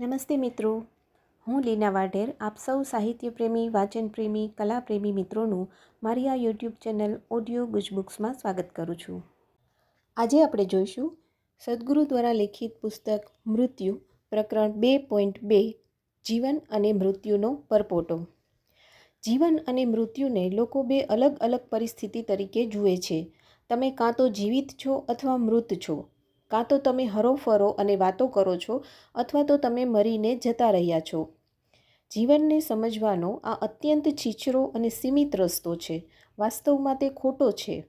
નમસ્તે મિત્રો. હું લીના વાઢેર, આપ સૌ સાહિત્ય પ્રેમી વાચન પ્રેમી કલા પ્રેમી મિત્રોનું મારી આ યુટ્યુબ ચેનલ ઓડિયો ગુજબુક્સમાં સ્વાગત કરું છું. આજે આપણે જોઈશું સદગુરુ દ્વારા લિખિત પુસ્તક મૃત્યુ પ્રકરણ બે પોઈન્ટ બે, જીવન અને મૃત્યુનો પરપોટો. જીવન અને મૃત્યુને લોકો બે અલગ અલગ પરિસ્થિતિ તરીકે જુએ છે. તમે કાં તો જીવિત છો અથવા મૃત છો. કાં તો તમે હરોફરો અને વાતો કરો છો અથવા તો તમે મરીને જતા રહ્યા છો. જીવનને સમજવાનો આ અત્યંત છીછરો અને સીમિત રસ્તો છે. વાસ્તવમાં તે ખોટો છે.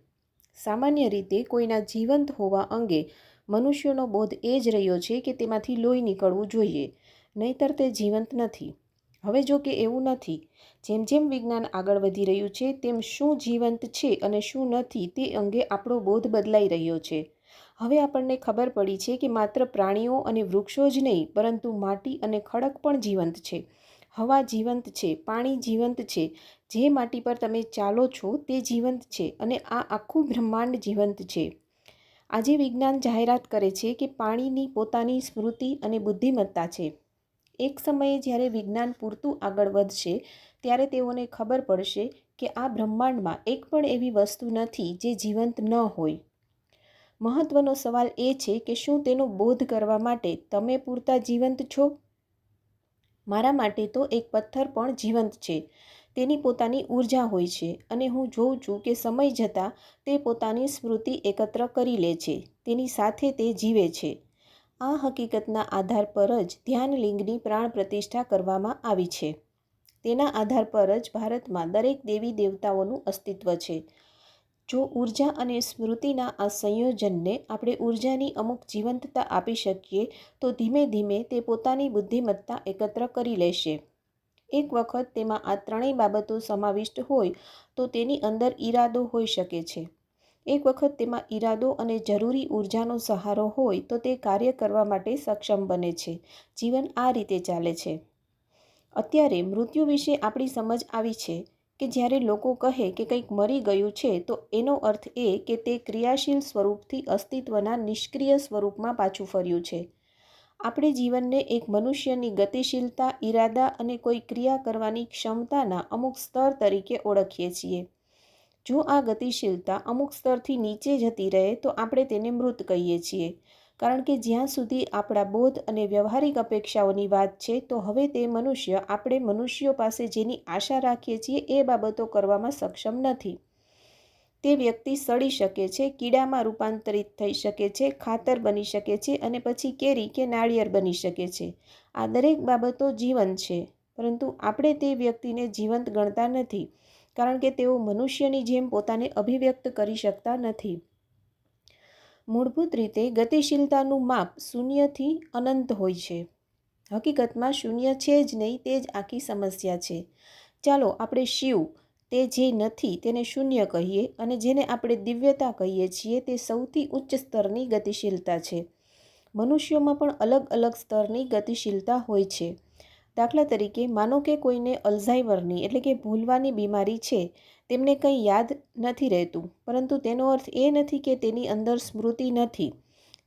સામાન્ય રીતે કોઈના જીવંત હોવા અંગે મનુષ્યનો બોધ એ જ રહ્યો છે કે તેમાંથી લોહી નીકળવું જોઈએ, નહીતર તે જીવંત નથી. હવે જો કે એવું નથી. જેમ જેમ વિજ્ઞાન આગળ વધી રહ્યું છે, તેમ શું જીવંત છે અને શું નથી તે અંગે આપણો બોધ બદલાઈ રહ્યો છે. હવે આપણને ખબર પડી છે કે માત્ર પ્રાણીઓ અને વૃક્ષો જ નહીં, પરંતુ માટી અને ખડક પણ જીવંત છે. હવા જીવંત છે, પાણી જીવંત છે. જે માટી પર તમે ચાલો છો તે જીવંત છે અને આ આખું બ્રહ્માંડ જીવંત છે. આજે વિજ્ઞાન જાહેરાત કરે છે કે પાણીની પોતાની સ્મૃતિ અને બુદ્ધિમત્તા છે. એક સમયે જ્યારે વિજ્ઞાન પૂરતું આગળ વધશે, ત્યારે તેઓને ખબર પડશે કે આ બ્રહ્માંડમાં એક પણ એવી વસ્તુ નથી જે જીવંત ન હોય. મહત્વનો સવાલ એ છે કે શું તેનો બોધ કરવા માટે તમે પૂરતા જીવંત છો? મારા માટે તો એક પથ્થર પણ જીવંત છે. તેની પોતાની ઊર્જા હોય છે અને હું જોઉં છું કે સમય જતાં તે પોતાની સ્મૃતિ એકત્ર કરી લે છે, તેની સાથે તે જીવે છે. આ હકીકતના આધાર પર જ ધ્યાનલિંગની પ્રાણ પ્રતિષ્ઠા કરવામાં આવી છે. તેના આધાર પર જ ભારતમાં દરેક દેવી દેવતાઓનું અસ્તિત્વ છે. જો ઊર્જા અને સ્મૃતિના આ સંયોજનને આપણે ઊર્જાની અમુક જીવંતતા આપી શકીએ, તો ધીમે ધીમે તે પોતાની બુદ્ધિમત્તા એકત્ર કરી લેશે. એક વખત તેમાં આ ત્રણેય બાબતો સમાવિષ્ટ હોય, તો તેની અંદર ઈરાદો હોઈ શકે છે. એક વખત તેમાં ઈરાદો અને જરૂરી ઊર્જાનો સહારો હોય, તો તે કાર્ય કરવા માટે સક્ષમ બને છે. જીવન આ રીતે ચાલે છે. અત્યારે મૃત્યુ વિશે આપણી સમજ આવી છે. કે જ્યારે લોકો કહે કે કંઈક મરી ગયું છે, તો એનો અર્થ એ કે તે ક્રિયાશીલ સ્વરૂપથી અસ્તિત્વના નિષ્ક્રિય સ્વરૂપમાં પાછું ફર્યું છે. આપણે જીવનને એક મનુષ્યની ગતિશીલતા, ઈરાદા અને કોઈ ક્રિયા કરવાની ક્ષમતાના અમુક સ્તર તરીકે ઓળખીએ છીએ. જો આ ગતિશીલતા અમુક સ્તરથી નીચે જતી રહે, તો આપણે તેને મૃત કહીએ છીએ. કારણ કે જ્યાં સુધી આપણા બોધ અને વ્યવહારિક અપેક્ષાઓની વાત છે, તો હવે તે મનુષ્ય આપણે મનુષ્યો પાસે જેની આશા રાખીએ છીએ એ બાબતો કરવામાં સક્ષમ નથી. તે વ્યક્તિ સડી શકે છે, કીડામાં રૂપાંતરિત થઈ શકે છે, ખાતર બની શકે છે અને પછી કેરી કે નાળિયેર બની શકે છે. આ દરેક બાબતો જીવંત છે, પરંતુ આપણે તે વ્યક્તિને જીવંત ગણતા નથી, કારણ કે તેઓ મનુષ્યની જેમ પોતાને અભિવ્યક્ત કરી શકતા નથી. મૂળભૂત રીતે ગતિશીલતાનું માપ શૂન્યથી અનંત હોય છે. હકીકતમાં શૂન્ય છે જ નહીં, તે જ આખી સમસ્યા છે. ચાલો આપણે શિવ, તે જે નથી તેને શૂન્ય કહીએ અને જેને આપણે દિવ્યતા કહીએ છીએ તે સૌથી ઉચ્ચ સ્તરની ગતિશીલતા છે. મનુષ્યોમાં પણ અલગ અલગ સ્તરની ગતિશીલતા હોય છે. દાખલા તરીકે, માનો કે કોઈને અલ્ઝાઈમરની એટલે કે ભૂલવાની બીમારી છે તેમને કંઈ યાદ નથી રહેતું. પરંતુ તેનો અર્થ એ નથી કે તેની અંદર સ્મૃતિ નથી.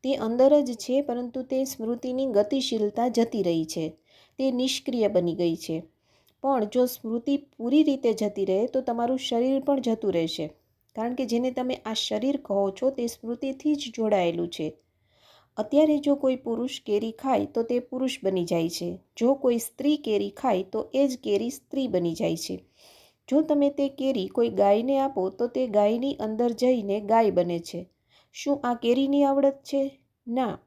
તે અંદર જ છે, પરંતુ તે સ્મૃતિની ગતિશીલતા જતી રહી છે. તે નિષ્ક્રિય બની ગઈ છે. પણ જો સ્મૃતિ પૂરી રીતે જતી રહે, તો તમારું શરીર પણ જતું રહેશે. કારણ કે જેને તમે આ શરીર કહો છો, તે સ્મૃતિથી જ જોડાયેલું છે. અત્યારે જો કોઈ પુરુષ કેરી ખાય, તો તે પુરુષ બની જાય છે. જો કોઈ સ્ત્રી કેરી ખાય, તો એ જ કેરી સ્ત્રી બની જાય છે. જો તમે તે કેરી કોઈ ગાયને આપો, તો તે ગાયની અંદર જઈને ગાય બને છે. શું આ કેરીની આવડત છે? ના.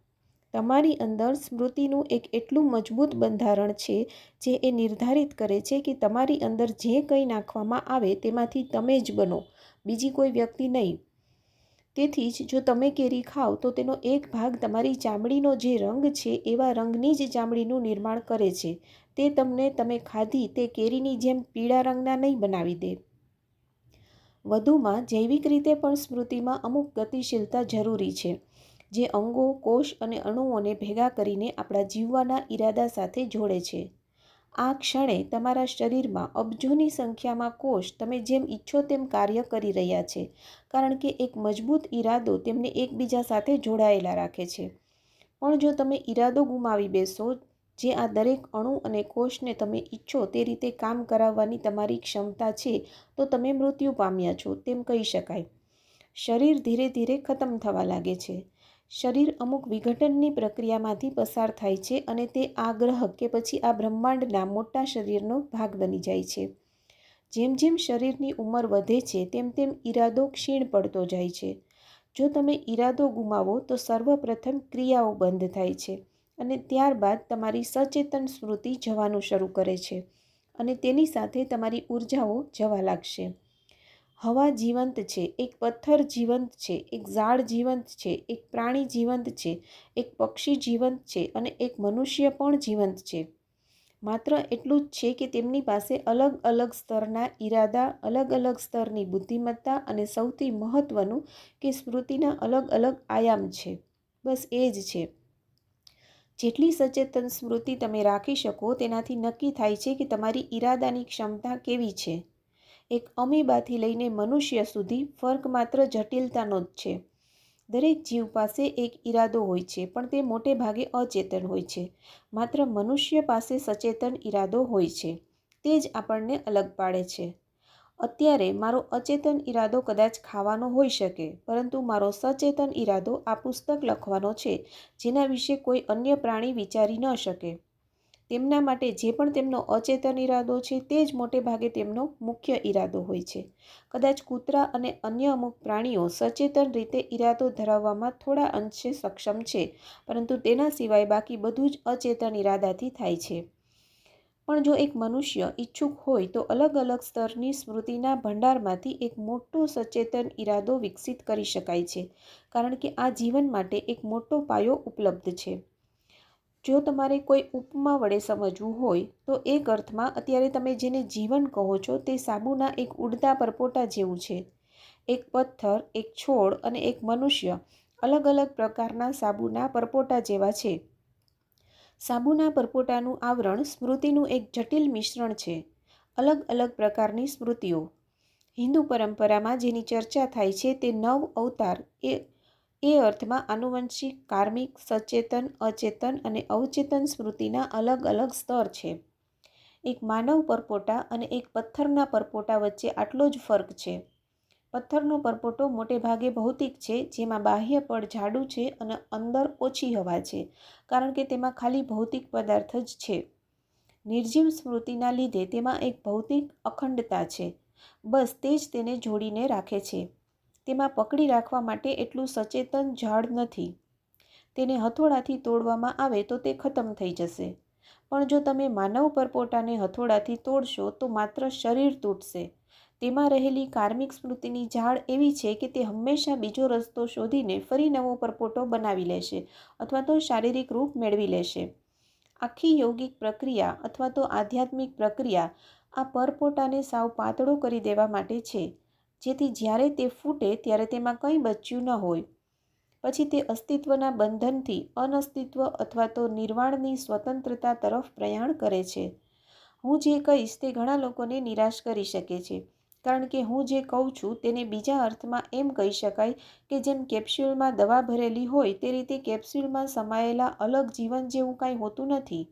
તમારી અંદર સ્મૃતિનું એક એટલું મજબૂત બંધારણ છે, જે એ નિર્ધારિત કરે છે કે તમારી અંદર જે કંઈ નાખવામાં આવે તેમાંથી તમે જ બનો, બીજી કોઈ વ્યક્તિ નહીં. તેથી જ જો તમે કેરી ખાઓ, તો તેનો એક ભાગ તમારી ચામડીનો જે રંગ છે, એવા રંગની જ ચામડીનું નિર્માણ કરે છે. તે તમને તમે ખાધી તે કેરીની જેમ પીળા રંગના નહીં બનાવી દે. વધુમાં જૈવિક રીતે પણ સ્મૃતિમાં અમુક ગતિશીલતા જરૂરી છે, જે અંગો, કોષ અને અણુઓને ભેગા કરીને આપણા જીવવાના ઈરાદા સાથે જોડે છે. આ ક્ષણે તમારા શરીરમાં અબજોની સંખ્યામાં કોષ તમે જેમ ઈચ્છો તેમ કાર્ય કરી રહ્યા છે, કારણ કે એક મજબૂત ઈરાદો તેમને એકબીજા સાથે જોડાયેલા રાખે છે. પણ જો તમે ઈરાદો ગુમાવી બેસો જે આ દરેક અણુ અને કોષને તમે ઈચ્છો તે રીતે કામ કરાવવાની તમારી ક્ષમતા છે, તો તમે મૃત્યુ પામ્યા છો, તેમ કહી શકાય. શરીર ધીરે ધીરે ખતમ થવા લાગે છે. શરીર અમુક વિઘટનની પ્રક્રિયામાંથી પસાર થાય છે અને તે આ ગ્રહ કે પછી આ બ્રહ્માંડના મોટા શરીરનો ભાગ બની જાય છે. જેમ જેમ શરીરની ઉંમર વધે છે, તેમ તેમ ઈરાદો ક્ષીણ પડતો જાય છે. જો તમે ઈરાદો ગુમાવો, તો સર્વપ્રથમ ક્રિયાઓ બંધ થાય છે. અને ત્યારબાદ તમારી સચેતન સ્મૃતિ જવાનું શરૂ કરે છે અને તેની સાથે તમારી ઉર્જાઓ જવા લાગશે. હવા જીવંત છે, એક પથ્થર જીવંત છે, એક ઝાડ જીવંત છે, એક પ્રાણી જીવંત છે, એક પક્ષી જીવંત છે અને એક મનુષ્ય પણ જીવંત છે. માત્ર એટલું જ છે કે તેમની પાસે અલગ અલગ સ્તરના ઈરાદા, અલગ અલગ સ્તરની બુદ્ધિમત્તા અને સૌથી મહત્ત્વનું કે સ્મૃતિના અલગ અલગ આયામ છે. બસ એ જ છે. જેટલી સચેતન સ્મૃતિ તમે રાખી શકો, તેનાથી નક્કી થાય છે કે તમારી ઈરાદાની ક્ષમતા કેવી છે. એક અમીબાથી લઈને મનુષ્ય સુધી ફર્ક માત્ર જટિલતાનો જ છે. દરેક જીવ પાસે એક ઈરાદો હોય છે, પણ તે મોટે ભાગે અચેતન હોય છે. માત્ર મનુષ્ય પાસે સચેતન ઈરાદો હોય છે, તે જ આપણને અલગ પાડે છે. અત્યારે મારો અચેતન ઈરાદો કદાચ ખાવાનો હોઈ શકે, પરંતુ મારો સચેતન ઈરાદો આ પુસ્તક લખવાનો છે, જેના વિશે કોઈ અન્ય પ્રાણી વિચારી ન શકે. તેમના માટે જે પણ તેમનો અચેતન ઈરાદો છે, તે જ મોટે ભાગે તેમનો મુખ્ય ઈરાદો હોય છે. કદાચ કૂતરા અને અન્ય અમુક પ્રાણીઓ સચેતન રીતે ઈરાદો ધરાવવામાં થોડા અંશે સક્ષમ છે, પરંતુ તેના સિવાય બાકી બધું જ અચેતન ઈરાદાથી થાય છે. પણ જો એક મનુષ્ય ઈચ્છુક હોય તો અલગ અલગ સ્તરની સ્મૃતિના ભંડારમાંથી એક મોટો સચેતન ઈરાદો વિકસિત કરી શકાય છે, કારણ કે આ જીવન માટે એક મોટો પાયો ઉપલબ્ધ છે. જો તમારે કોઈ ઉપમા વડે સમજવું હોય, તો એક અર્થમાં અત્યારે તમે જેને જીવન કહો છો તે સાબુના એક ઉડતા પરપોટા જેવું છે. એક પથ્થર, એક છોડ અને એક મનુષ્ય અલગ અલગ પ્રકારના સાબુના પરપોટા જેવા છે. સાબુના પરપોટાનું આવરણ સ્મૃતિનું એક જટિલ મિશ્રણ છે. અલગ અલગ પ્રકારની સ્મૃતિઓ. હિન્દુ પરંપરામાં જેની ચર્ચા થાય છે તે નવ અવતાર. એ એ અર્થમાં આનુવંશિક, કાર્મિક, સચેતન, અચેતન અને અવચેતન સ્મૃતિના અલગ અલગ સ્તર છે. એક માનવ પરપોટા અને એક પથ્થરના પરપોટા વચ્ચે આટલો જ ફરક છે. પથ્થરનો પરપોટો મોટે ભાગે ભૌતિક છે, જેમાં બાહ્ય પડ જાડું છે અને અંદર ઓછી હવા છે, કારણ કે તેમાં ખાલી ભૌતિક પદાર્થ જ છે. નિર્જીવ સ્મૃતિના લીધે તેમાં એક ભૌતિક અખંડતા છે. બસ તે જ તેને જોડીને રાખે છે. તેમાં પકડી રાખવા માટે એટલું સચેતન ઝાડ નથી. તેને હથોડાથી તોડવામાં આવે તો તે ખતમ થઈ જશે. પણ જો તમે માનવ પરપોટાને હથોડાથી તોડશો તો માત્ર શરીર તૂટશે. તેમાં રહેલી કાર્મિક સ્મૃતિની ઝાડ એવી છે કે તે હંમેશા બીજો રસ્તો શોધીને ફરી નવો પરપોટો બનાવી લેશે અથવા તો શારીરિક રૂપ મેળવી લેશે. આખી યોગિક પ્રક્રિયા અથવા તો આધ્યાત્મિક પ્રક્રિયા આ પરપોટાને સાવ પાતળો કરી દેવા માટે છે. જેથી જ્યારે તે ફૂટે ત્યારે તેમાં કંઈ બચ્યું ન હોય. પછી તે અસ્તિત્વના બંધનથી અનઅસ્તિત્વ અથવા તો નિર્વાણની સ્વતંત્રતા તરફ પ્રયાણ કરે છે. હું જે કહીશ તે ઘણા લોકોને નિરાશ કરી શકે છે. કારણ કે હું જે કહું છું તેને બીજા અર્થમાં એમ કહી શકાય કે જેમ કેપ્સ્યુલમાં દવા ભરેલી હોય તે રીતે કેપ્સ્યુલમાં સમાયેલા અલગ જીવન જેવું કાંઈ હોતું નથી.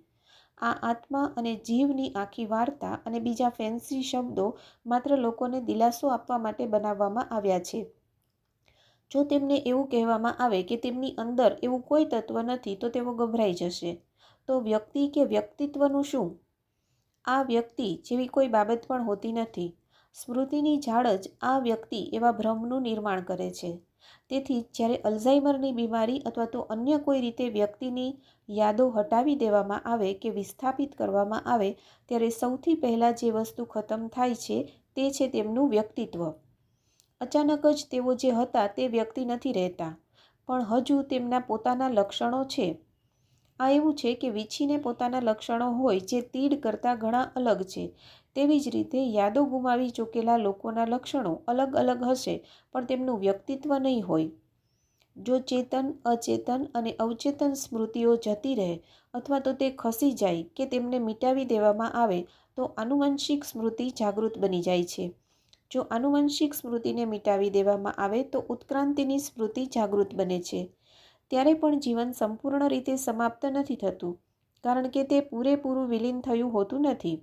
આ આત્મા અને જીવની આખી વાર્તા અને બીજા ફેન્સી શબ્દો માત્ર લોકોને દિલાસો આપવા માટે બનાવવામાં આવ્યા છે. જો તેમને એવું કહેવામાં આવે કે તેમની અંદર એવું કોઈ તત્વ નથી તો તેઓ ગભરાઈ જશે. તો વ્યક્તિ કે વ્યક્તિત્વનું શું? આ વ્યક્તિ જેવી કોઈ બાબત પણ હોતી નથી. સ્મૃતિની ઝાડ જ આ વ્યક્તિ એવા ભ્રમનું નિર્માણ કરે છે. તેથી જ્યારે અલ્ઝાઇમરની બીમારી અથવા તો અન્ય કોઈ રીતે વ્યક્તિની યાદો હટાવી દેવામાં આવે કે વિસ્થાપિત કરવામાં આવે, ત્યારે સૌથી પહેલાં જે વસ્તુ ખતમ થાય છે તે છે તેમનું વ્યક્તિત્વ. અચાનક જ તેઓ જે હતા તે વ્યક્તિ નથી રહેતા, પણ હજુ તેમના પોતાના લક્ષણો છે. આ એવું છે કે વીછીને પોતાના લક્ષણો હોય જે તીડ કરતાં ઘણા અલગ છે તેવી જ રીતે યાદો ગુમાવી ચૂકેલા લોકોના લક્ષણો અલગ અલગ હશે, પણ તેમનું વ્યક્તિત્વ નહીં હોય. જો ચેતન, અચેતન અને અવચેતન સ્મૃતિઓ જતી રહે અથવા તો તે ખસી જાય કે તેમને મિટાવી દેવામાં આવે, તો આનુવંશિક સ્મૃતિ જાગૃત બની જાય છે. જો આનુવંશિક સ્મૃતિને મિટાવી દેવામાં આવે, તો ઉત્ક્રાંતિની સ્મૃતિ જાગૃત બને છે. ત્યારે પણ જીવન સંપૂર્ણ રીતે સમાપ્ત નથી થતું, કારણ કે તે પૂરેપૂરું વિલીન થયું હોતું નથી.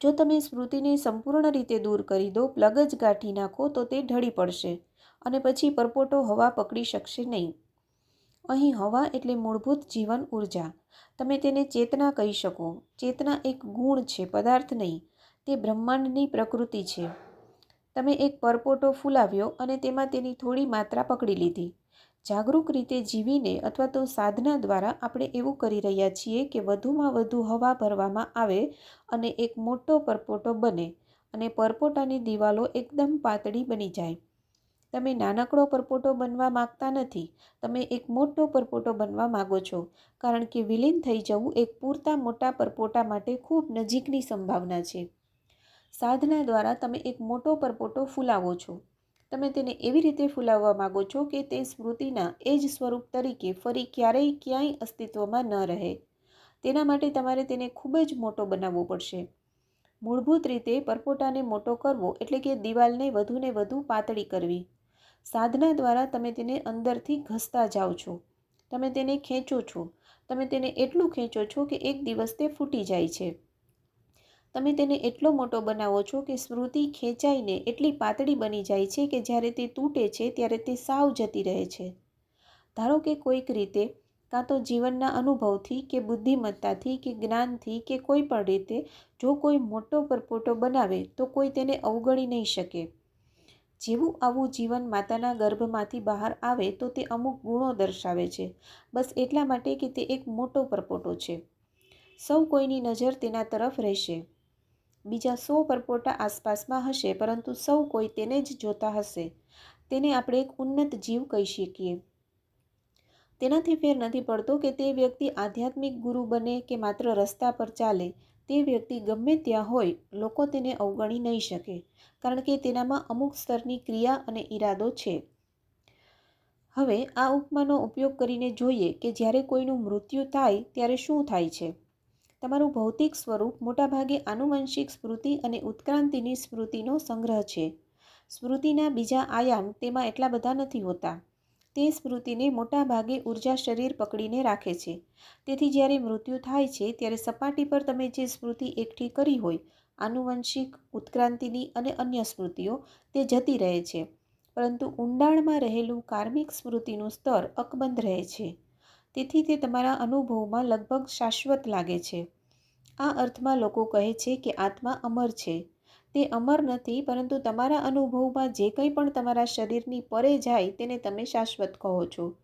જો તમે સ્મૃતિને સંપૂર્ણ રીતે દૂર કરી દો, પ્લગ જ ગાંઠી નાખો, તો તે ઢળી પડશે અને પછી પરપોટો હવા પકડી શકશે નહીં. અહીં હવા એટલે મૂળભૂત જીવન ઊર્જા. તમે તેને ચેતના કહી શકો. ચેતના એક ગુણ છે, પદાર્થ નહીં. તે બ્રહ્માંડની પ્રકૃતિ છે. તમે એક પરપોટો ફૂલાવ્યો અને તેમાં તેની થોડી માત્રા પકડી લીધી. જાગૃત રીતે જીવીને અથવા તો સાધના દ્વારા આપણે એવું કરી રહ્યા છીએ કે વધુમાં વધુ હવા ભરવામાં આવે અને એક મોટો પરપોટો બને અને પરપોટાની દિવાલો એકદમ પાતળી બની જાય. તમે નાનકડો પરપોટો બનવા માગતા નથી. તમે એક મોટો પરપોટો બનવા માગો છો. કારણ કે વિલીન થઈ જવું એક પૂરતા મોટા પરપોટા માટે ખૂબ નજીકની સંભાવના છે. સાધના દ્વારા તમે એક મોટો પરપોટો ફૂલાવો છો. તમે તેને એવી રીતે ફૂલાવવા માગો છો કે તે સ્મૃતિના એ જ સ્વરૂપ તરીકે ફરી ક્યારેય ક્યાંય અસ્તિત્વમાં ન રહે. તેના માટે તમારે તેને ખૂબ જ મોટો બનાવવો પડશે. મૂળભૂત રીતે પરપોટાને મોટો કરવો એટલે કે દિવાલને વધુને વધુ પાતળી કરવી. સાધના દ્વારા તમે તેને અંદરથી ઘસતા જાઓ છો. તમે તેને ખેંચો છો. તમે તેને એટલું ખેંચો છો કે એક દિવસ તે ફૂટી જાય છે. તમે તેને એટલો મોટો બનાવો છો કે સ્મૃતિ ખેંચાઈને એટલી પાતળી બની જાય છે કે જ્યારે તે તૂટે છે ત્યારે તે સાવ જતી રહે છે. ધારો કે કોઈક રીતે, કાં તો જીવનના અનુભવથી કે બુદ્ધિમત્તાથી કે જ્ઞાનથી કે કોઈ પણ રીતે, જો કોઈ મોટો પરપોટો બનાવે તો કોઈ તેને અવગણી નહીં શકે. જેવું આવું જીવન માતાના ગર્ભમાંથી બહાર આવે તો તે અમુક ગુણો દર્શાવે છે. બસ એટલા માટે કે તે એક મોટો પરપોટો છે. સૌ કોઈની નજર તેના તરફ રહેશે. બીજા સો પરપોટા આસપાસમાં હશે, પરંતુ સૌ કોઈ તેને જ જોતા હશે. તેને આપણે એક ઉન્નત જીવ કહી શકીએ. તેનાથી ફેર નથી પડતો કે તે વ્યક્તિ આધ્યાત્મિક ગુરુ બને કે માત્ર રસ્તા પર ચાલે. તે વ્યક્તિ ગમે ત્યાં હોય, લોકો તેને અવગણી નહીં શકે, કારણ કે તેનામાં અમુક સ્તરની ક્રિયા અને ઈરાદો છે. હવે આ ઉપમાનો ઉપયોગ કરીને જોઈએ કે જ્યારે કોઈનું મૃત્યુ થાય, ત્યારે શું થાય છે? તમારું ભૌતિક સ્વરૂપ મોટાભાગે આનુવંશિક સ્મૃતિ અને ઉત્ક્રાંતિની સ્મૃતિનો સંગ્રહ છે. સ્મૃતિના બીજા આયામ તેમાં એટલા બધા નથી હોતા. તે સ્મૃતિને મોટાભાગે ઊર્જા શરીર પકડીને રાખે છે. તેથી જ્યારે મૃત્યુ થાય છે, ત્યારે સપાટી પર તમે જે સ્મૃતિ એકઠી કરી હોય, આનુવંશિક, ઉત્ક્રાંતિની અને અન્ય સ્મૃતિઓ, તે જતી રહે છે. પરંતુ ઊંડાણમાં રહેલું કાર્મિક સ્મૃતિનું સ્તર અકબંધ રહે છે. તેથી તે તમારા અનુભવમાં લગભગ શાશ્વત લાગે છે. આ અર્થમાં લોકો કહે છે કે આત્મા અમર છે. તે અમર નથી, પરંતુ તમારા અનુભવમાં જે કંઈ પણ તમારા શરીરની પરે જાય તેને તમે શાશ્વત કહો છો.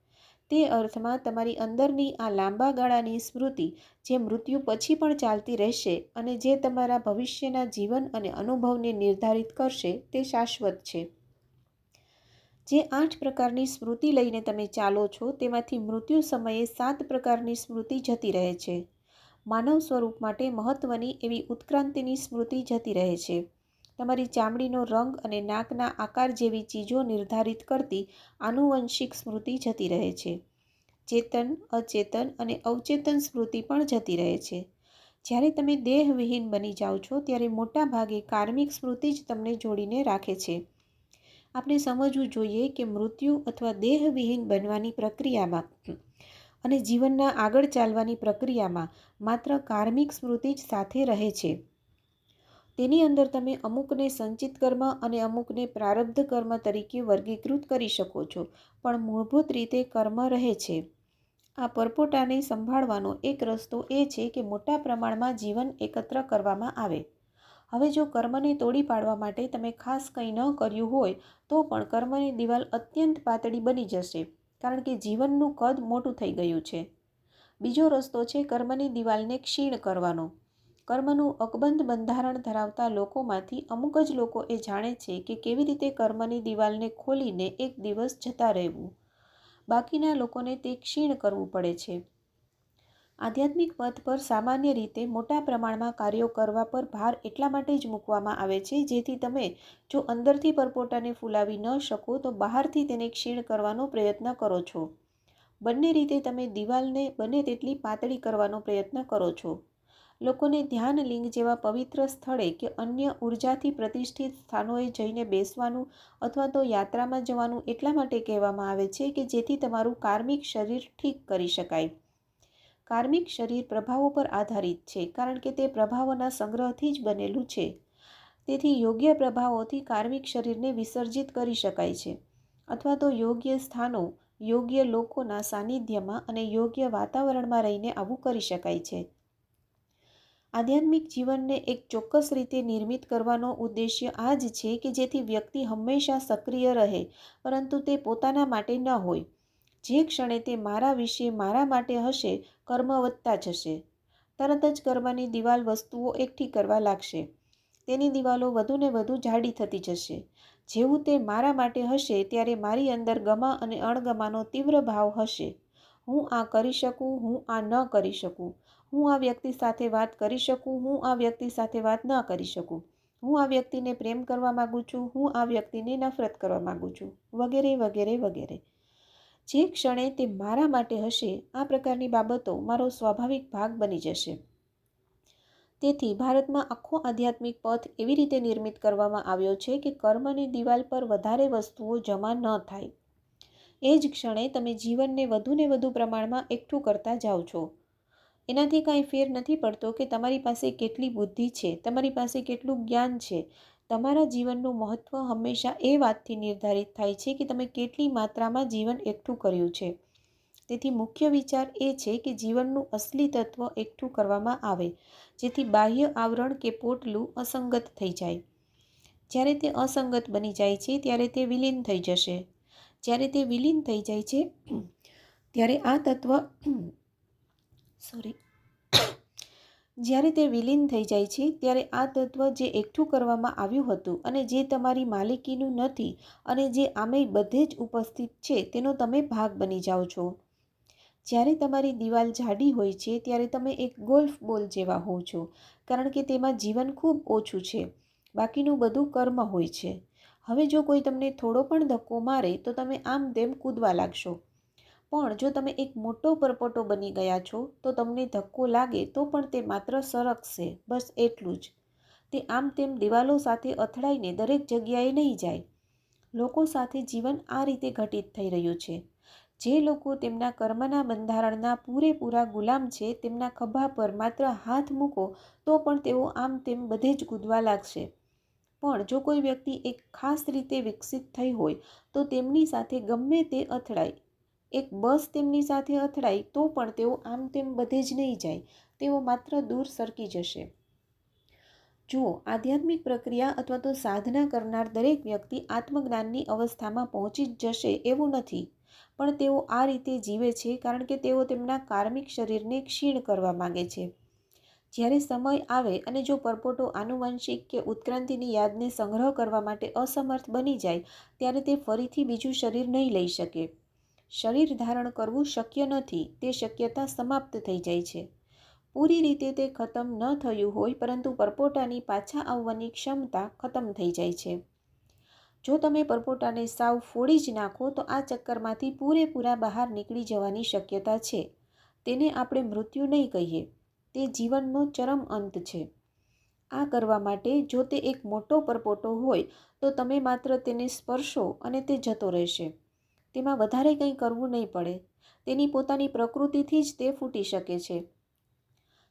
તે અર્થમાં તમારી અંદરની આ લાંબા ગાળાની સ્મૃતિ, જે મૃત્યુ પછી પણ ચાલતી રહેશે અને જે તમારા ભવિષ્યના જીવન અને અનુભવને નિર્ધારિત કરશે, તે શાશ્વત છે. જે આઠ પ્રકારની સ્મૃતિ લઈને તમે ચાલો છો, તેમાંથી મૃત્યુ સમયે સાત પ્રકારની સ્મૃતિ જતી રહે છે. માનવ સ્વરૂપ માટે મહત્ત્વની એવી ઉત્ક્રાંતિની સ્મૃતિ જતી રહે છે. તમારી ચામડીનો રંગ અને નાકના આકાર જેવી ચીજો નિર્ધારિત કરતી આનુવંશિક સ્મૃતિ જતી રહે છે. ચેતન, અચેતન અને અવચેતન સ્મૃતિ પણ જતી રહે છે. જ્યારે તમે દેહવિહીન બની જાઓ છો, ત્યારે મોટા ભાગે કાર્મિક સ્મૃતિ જ તમને જોડીને રાખે છે. આપણે સમજવું જોઈએ કે મૃત્યુ અથવા દેહવિહીન બનવાની પ્રક્રિયામાં અને જીવનના આગળ ચાલવાની પ્રક્રિયામાં માત્ર કાર્મિક સ્મૃતિ જ સાથે રહે છે. તેની અંદર તમે અમુકને સંચિત કર્મ અને અમુકને પ્રારબ્ધ કર્મ તરીકે વર્ગીકૃત કરી શકો છો, પણ મૂળભૂત રીતે કર્મ રહે છે. આ પરપોટાને સંભાળવાનો એક રસ્તો એ છે કે મોટા પ્રમાણમાં જીવન એકત્ર કરવામાં આવે. હવે જો કર્મને તોડી પાડવા માટે તમે ખાસ કંઈ ન કર્યું હોય, તો પણ કર્મની દિવાલ અત્યંત પાતળી બની જશે, કારણ કે જીવનનું કદ મોટું થઈ ગયું છે. બીજો રસ્તો છે કર્મની દિવાલને ક્ષીણ કરવાનો. કર્મનું અકબંધ બંધારણ ધરાવતા લોકોમાંથી અમુક જ લોકો એ જાણે છે કે કેવી રીતે કર્મની દિવાલને ખોલીને એક દિવસ જતા રહેવું. બાકીના લોકોને તે ક્ષીણ કરવું પડે છે. આધ્યાત્મિક પથ પર સામાન્ય રીતે મોટા પ્રમાણમાં કાર્યો કરવા પર ભાર એટલા માટે જ મૂકવામાં આવે છે, જેથી તમે જો અંદરથી પરપોટાને ફૂલાવી ન શકો તો બહારથી તેને ક્ષીણ કરવાનો પ્રયત્ન કરો છો. બંને રીતે તમે દિવાલને બને તેટલી પાતળી કરવાનો પ્રયત્ન કરો છો. લોકોને ધ્યાન લિંગ જેવા પવિત્ર સ્થળે કે અન્ય ઉર્જાથી પ્રતિષ્ઠિત સ્થાનોએ જઈને બેસવાનું અથવા તો યાત્રામાં જવાનું એટલા માટે કહેવામાં આવે છે કે જેથી તમારું કાર્મિક શરીર ઠીક કરી શકાય. કાર્મિક શરીર પ્રભાવો પર આધારિત છે, કારણ કે તે પ્રભાવોના સંગ્રહથી જ બનેલું છે. તેથી યોગ્ય પ્રભાવોથી કાર્મિક શરીરને વિસર્જિત કરી શકાય છે. અથવા તો યોગ્ય સ્થાનો, યોગ્ય લોકોના સાનિધ્યમાં અને યોગ્ય વાતાવરણમાં રહીને આવું કરી શકાય છે. આધ્યાત્મિક જીવનને એક ચોક્કસ રીતે નિર્મિત કરવાનો ઉદ્દેશ્ય આ જ છે કે જેથી વ્યક્તિ હંમેશા સક્રિય રહે, પરંતુ તે પોતાના માટે ન હોય. જે ક્ષણે તે મારા વિશે, મારા માટે હશે કર્મ વધતા જશે. તરત જ કર્મની દિવાલ વસ્તુઓ એકઠી કરવા લાગશે. તેની દિવાલો વધુને વધુ જાડી થતી જશે. જેવું તે મારા માટે હશે ત્યારે મારી અંદર ગમા અને અણગમાનો તીવ્ર ભાવ હશે. હું આ કરી શકું, હું આ ન કરી શકું. હું આ વ્યક્તિ સાથે વાત કરી શકું, હું આ વ્યક્તિ સાથે વાત ન કરી શકું. હું આ વ્યક્તિને પ્રેમ કરવા માગું છું, હું આ વ્યક્તિને નફરત કરવા માગું છું. વગેરે વગેરે વગેરે. જે ક્ષણે તે મારા માટે હશે, આ પ્રકારની બાબતો મારો સ્વાભાવિક ભાગ બની જશે. તેથી ભારતમાં આખો આધ્યાત્મિક પથ એવી રીતે નિર્મિત કરવામાં આવ્યો છે કે કર્મની દિવાલ પર વધારે વસ્તુઓ જમા ન થાય. એ જ ક્ષણે તમે જીવનને વધુને વધુ પ્રમાણમાં એકઠું કરતા જાઓ છો. એનાથી કાંઈ ફેર નથી પડતો કે તમારી પાસે કેટલી બુદ્ધિ છે, તમારી પાસે કેટલું જ્ઞાન છે તમારા જીવનનું મહત્ત્વ હંમેશા એ વાતથી નિર્ધારિત થાય છે કે તમે કેટલી માત્રામાં જીવન એકઠું કર્યું છે. તેથી મુખ્ય વિચાર એ છે કે જીવનનું અસલી તત્વ એકઠું કરવામાં આવે, જેથી બાહ્ય આવરણ કે પોટલું અસંગત થઈ જાય. જ્યારે તે અસંગત બની જાય છે, ત્યારે તે વિલીન થઈ જશે. જ્યારે તે વિલીન થઈ જાય છે, ત્યારે આ તત્વ સોરી જ્યારે તે વિલીન થઈ જાય છે, ત્યારે આ તત્વ જે એકઠું કરવામાં આવ્યું હતું અને જે તમારી માલિકીનું નથી અને જે આમેય બધે જ ઉપસ્થિત છે, તેનો તમે ભાગ બની જાઓ છો. જ્યારે તમારી દિવાલ જાડી હોય છે, ત્યારે તમે એક ગોલ્ફ બોલ જેવા હો છો, કારણ કે તેમાં જીવન ખૂબ ઓછું છે, બાકીનું બધું કર્મ હોય છે. હવે જો કોઈ તમને થોડો પણ ધક્કો મારે, તો તમે આમ તેમ કૂદવા લાગશો. પણ જો તમે એક મોટો પરપોટો બની ગયા છો, તો તમને ધક્કો લાગે તો પણ તે માત્ર સરકશે બસ એટલું જ. તે આમ તેમ દિવાલો સાથે અથડાઈને દરેક જગ્યાએ નહીં જાય. લોકો સાથે જીવન આ રીતે ઘટિત થઈ રહ્યું છે. જે લોકો તેમના કર્મના બંધારણના પૂરેપૂરા ગુલામ છે, તેમના ખભા પર માત્ર હાથ મૂકો, તો પણ તેઓ આમ તેમ બધે જ કૂદવા લાગશે. પણ જો કોઈ વ્યક્તિ એક ખાસ રીતે વિકસિત થઈ હોય, તો તેમની સાથે ગમે તે અથડાય. એક બસ તેમની સાથે અથડાય તો પણ તેઓ આમ તેમ બધે જ નહીં જાય, તેઓ માત્ર દૂર સરકી જશે. જુઓ, આધ્યાત્મિક પ્રક્રિયા અથવા તો સાધના કરનાર દરેક વ્યક્તિ આત્મજ્ઞાનની અવસ્થામાં પહોંચી જ જશે એવું નથી, પણ તેઓ આ રીતે જીવે છે કારણ કે તેઓ તેમના કાર્મિક શરીરને ક્ષીણ કરવા માગે છે. જ્યારે સમય આવે અને જો પરપોટો આનુવંશિક કે ઉત્ક્રાંતિની યાદને સંગ્રહ કરવા માટે અસમર્થ બની જાય, ત્યારે તે ફરીથી બીજું શરીર નહીં લઈ શકે. શરીર ધારણ કરવું શક્ય નથી, તે શક્યતા સમાપ્ત થઈ જાય છે. પૂરી રીતે તે ખતમ ન થયું હોય, પરંતુ પરપોટાની પાછા આવવાની ક્ષમતા ખતમ થઈ જાય છે. જો તમે પરપોટાને સાવ ફોડી જ નાખો, તો આ ચક્કરમાંથી પૂરેપૂરા બહાર નીકળી જવાની શક્યતા છે. તેને આપણે મૃત્યુ નહીં કહીએ, તે જીવનનો ચરમ અંત છે. આ કરવા માટે જો તે એક મોટો પરપોટો હોય, તો તમે માત્ર તેને સ્પર્શો અને તે જતો રહેશે. તેમાં વધારે કંઈ કરવું નહીં પડે. તેની પોતાની પ્રકૃતિથી જ તે ફૂટી શકે છે.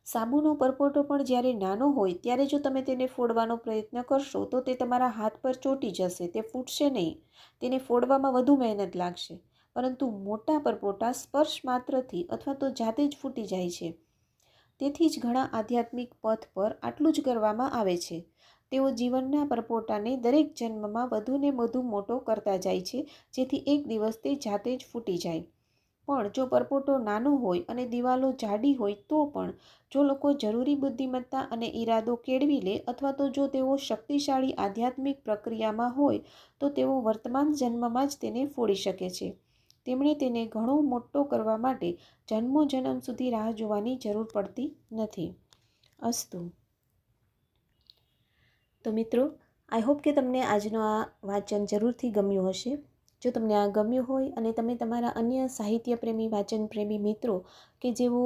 સાબુનો પરપોટો પણ જ્યારે નાનો હોય, ત્યારે જો તમે તેને ફોડવાનો પ્રયત્ન કરશો, તો તે તમારા હાથ પર ચોંટી જશે, તે ફૂટશે નહીં. તેને ફોડવામાં વધુ મહેનત લાગશે. પરંતુ મોટા પરપોટા સ્પર્શ માત્રથી અથવા તો જાતે જ ફૂટી જાય છે. તેથી જ ઘણા આધ્યાત્મિક પથ પર આટલું જ કરવામાં આવે છે. તેઓ જીવનના પરપોટાને દરેક જન્મમાં વધુને વધુ મોટો કરતા જાય છે, જેથી એક દિવસ તે જાતે જ ફૂટી જાય. પણ જો પરપોટો નાનો હોય અને દિવાલો જાડી હોય તો પણ જો લોકો જરૂરી બુદ્ધિમત્તા અને ઈરાદો કેળવી લે અથવા તો જો તેઓ શક્તિશાળી આધ્યાત્મિક પ્રક્રિયામાં હોય, તો તેઓ વર્તમાન જન્મમાં જ તેને ફોડી શકે છે. તેમણે તેને ઘણો મોટો કરવા માટે જન્મો જન્મ સુધી રાહ જોવાની જરૂર પડતી નથી. અસ્તુ તો મિત્રો આઈ હોપ કે તમને આજનો આ વાંચન જરૂરથી ગમ્યું હશે. જો તમને આ ગમ્યું હોય અને તમે તમારા અન્ય સાહિત્ય પ્રેમી વાંચન પ્રેમી મિત્રો કે જેઓ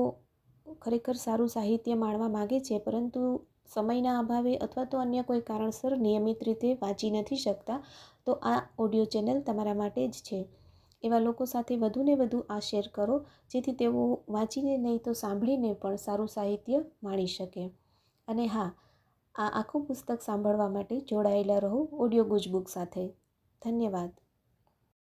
ખરેખર સારું સાહિત્ય માણવા માગે છે, પરંતુ સમયના અભાવે અથવા તો અન્ય કોઈ કારણસર નિયમિત રીતે વાંચી નથી શકતા, તો આ ઓડિયો ચેનલ તમારા માટે જ છે. એવા લોકો સાથે વધુને વધુ આ શેર કરો, જેથી તેઓ વાંચીને નહીં તો સાંભળીને પણ સારું સાહિત્ય માણી શકે. અને હા આ આખું પુસ્તક સાંભળવા માટે જોડાયેલા રહો ઓડિયો ગુજબુક સાથે. ધન્યવાદ.